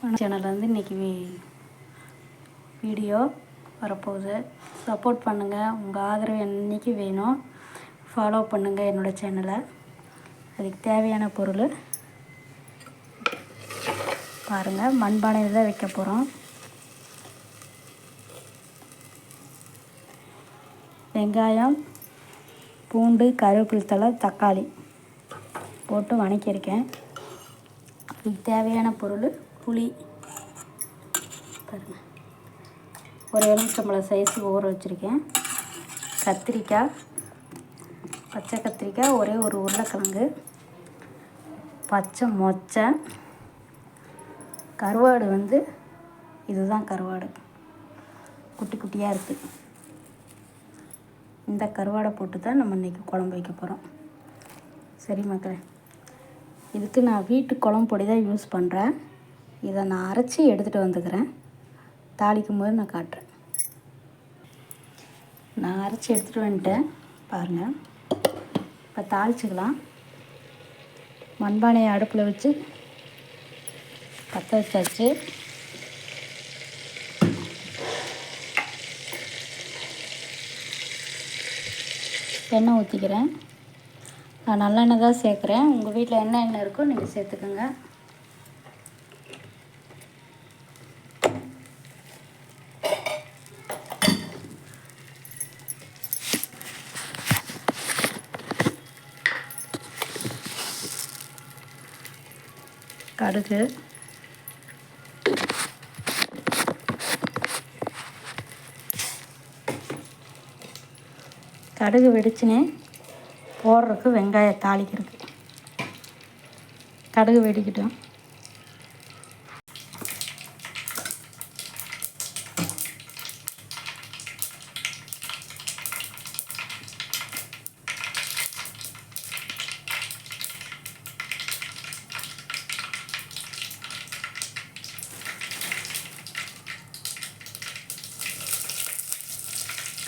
சேனலில் வந்து இன்றைக்கி வீடியோ வரப்போகுது. சப்போர்ட் பண்ணுங்கள் உங்கள் ஆதரவு என்றைக்கு வேணும் ஃபாலோ பண்ணுங்கள் என்னோடய சேனலை அதுக்கு தேவையான பொருள் பாருங்கள் மண்பானையில் தான் வைக்க போகிறோம் வெங்காயம் பூண்டு கருவேப்பிலை தக்காளி போட்டு வணக்கியிருக்கேன். இதுக்கு தேவையான பொருள் புளி. பாருங்கள் ஒரு எலுமிச்சம்பழம் சைஸு ஊற வச்சுருக்கேன். கத்திரிக்காய் பச்சை கத்திரிக்காய் ஒரே ஒரு உருளைக்கிழங்கு பச்சை மொச்சை கருவாடு வந்து இதுதான் கருவாடு. குட்டி குட்டியாக இருக்குது இந்த கருவாடை போட்டு தான் நம்ம இன்றைக்கி குழம்பு வைக்க போகிறோம் சரி மக்களே இதுக்கு நான் வீட்டு குழம்பு பொடி தான் யூஸ் பண்ணுறேன் இதை நான் அரைச்சி எடுத்துகிட்டு வந்துக்கிறேன். தாளிக்கும் போது நான் காட்டுறேன். நான் அரைச்சி எடுத்துகிட்டு வந்துட்டேன். பாருங்கள் இப்போ தாளிச்சிக்கலாம். மண்பானையை அடுப்பில் வச்சு பற்ற வச்சாச்சு. எண்ணெய் ஊற்றிக்கிறேன் நான் நல்லெண்ணெய் தான் சேர்க்குறேன். உங்கள் வீட்டில் என்ன எண்ணெய் இருக்கோ நீங்கள் சேர்த்துக்கோங்க. கடுகு. கடுகு வெடிச்சுனே போடுறதுக்கு வெங்காயம் தாளிக்கிறதுக்கு. கடுகு வெடிக்கட்டும்.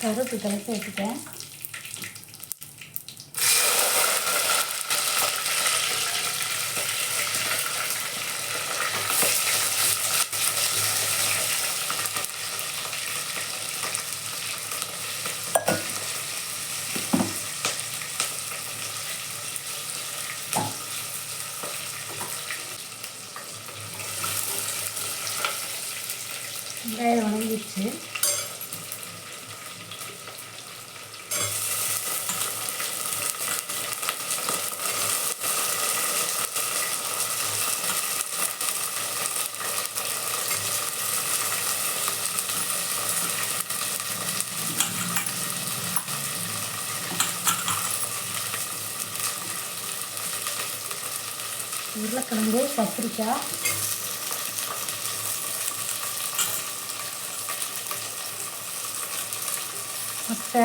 கருப்பு தலை வச்சுட்டேன் வெங்காயம் வணங்கிடுச்சு. உருளைக்கிழங்கு கத்திரிக்காய். மட்டை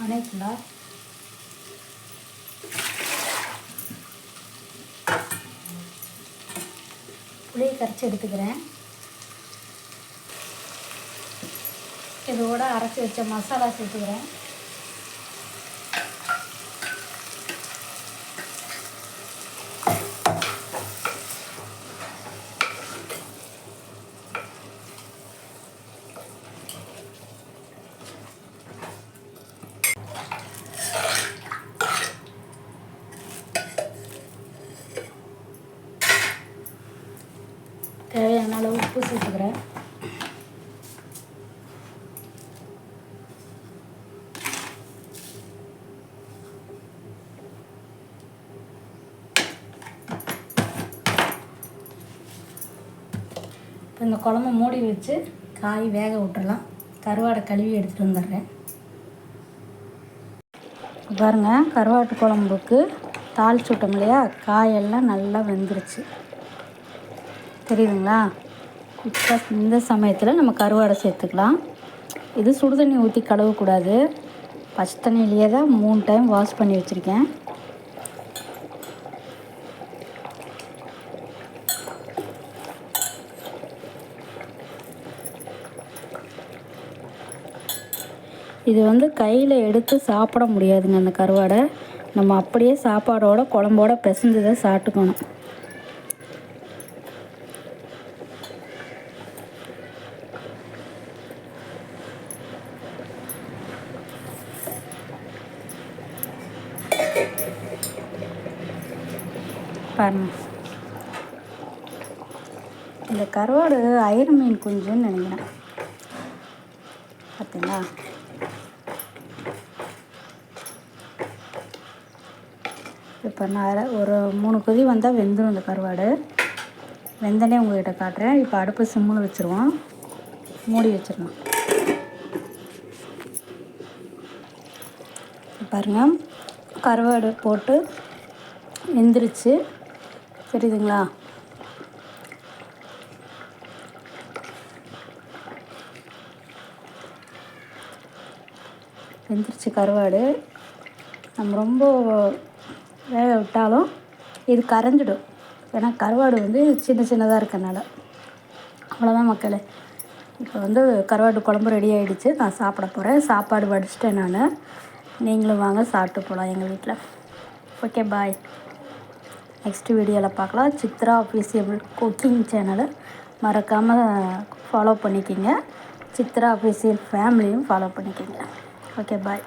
வணக்கலாம் புளியை கரைச்சி எடுத்துக்கிறேன். இதோட அரைச்சி வச்ச மசாலா சேர்த்துக்கிறேன் தேவையான அளவு உப்பு சேர்த்துக்கிறேன். இப்போ இந்த குழம்பு மூடி வச்சு காய் வேக விட்டுறலாம். கருவாடை கழுவி எடுத்துகிட்டு வந்துடுறேன். பாருங்க கருவாட்டு குழம்புக்கு தாளிச்சு விட்டோம் இல்லையா? காயெல்லாம் நல்லா வெந்துருச்சு. தெரியுதுங்களா? இப்போ இந்த சமயத்தில் நம்ம கருவாடை சேர்த்துக்கலாம். இது சுடுதண்ணி ஊற்றி கழுவக்கூடாது. பச்சை தண்ணியிலேயே தான் மூணு டைம் வாஷ் பண்ணி வச்சுருக்கேன். இது வந்து கையில் எடுத்து சாப்பிட முடியாதுங்க அந்த கருவாடை. நம்ம அப்படியே சாப்பாடோட குழம்போட பிசைஞ்சதை சாப்பிட்டுக்கணும். பாருங்கள் இந்த கருவாடு அயிர் மீன் குஞ்சுன்னு நினைக்கிறேன். பார்த்தீங்களா இப்போ நான் ஒரு மூணு கொதி வந்தால் வெந்துடும் இந்த கருவாடு. வெந்தனே உங்கள்கிட்ட காட்டுறேன். இப்போ அடுப்பு சிம்மில் வச்சுருவோம். மூடி வச்சிடணும். பாருங்கள் கருவாடு போட்டு வெந்துருச்சு. தெரியுதுங்களா? வெந்துருச்சு கருவாடு. நம்ம ரொம்ப வேக விட்டாலும் இது கரைஞ்சிடும். ஏன்னா கருவாடு வந்து சின்ன சின்னதாக இருக்கனால. அவ்வளோதான் மக்களே. இப்போ வந்து கருவாட்டு குழம்பு ரெடி ஆகிடுச்சு நான் சாப்பிட போகிறேன் சாப்பாடு வடிச்சிட்டேன் நான். நீங்களும் வாங்க சாப்பிட்டு போகலாம் எங்கள் வீட்டில் ஓகே பாய் நெக்ஸ்ட் வீடியோவில் பார்க்கலாம். சித்ரா அஃபீஷியல் குக்கிங் சேனலை மறக்காமல் ஃபாலோ பண்ணிக்கிங்க. சித்ரா அஃபீஷியல் ஃபேமிலியும் ஃபாலோ பண்ணிக்கிங்க. Okay bye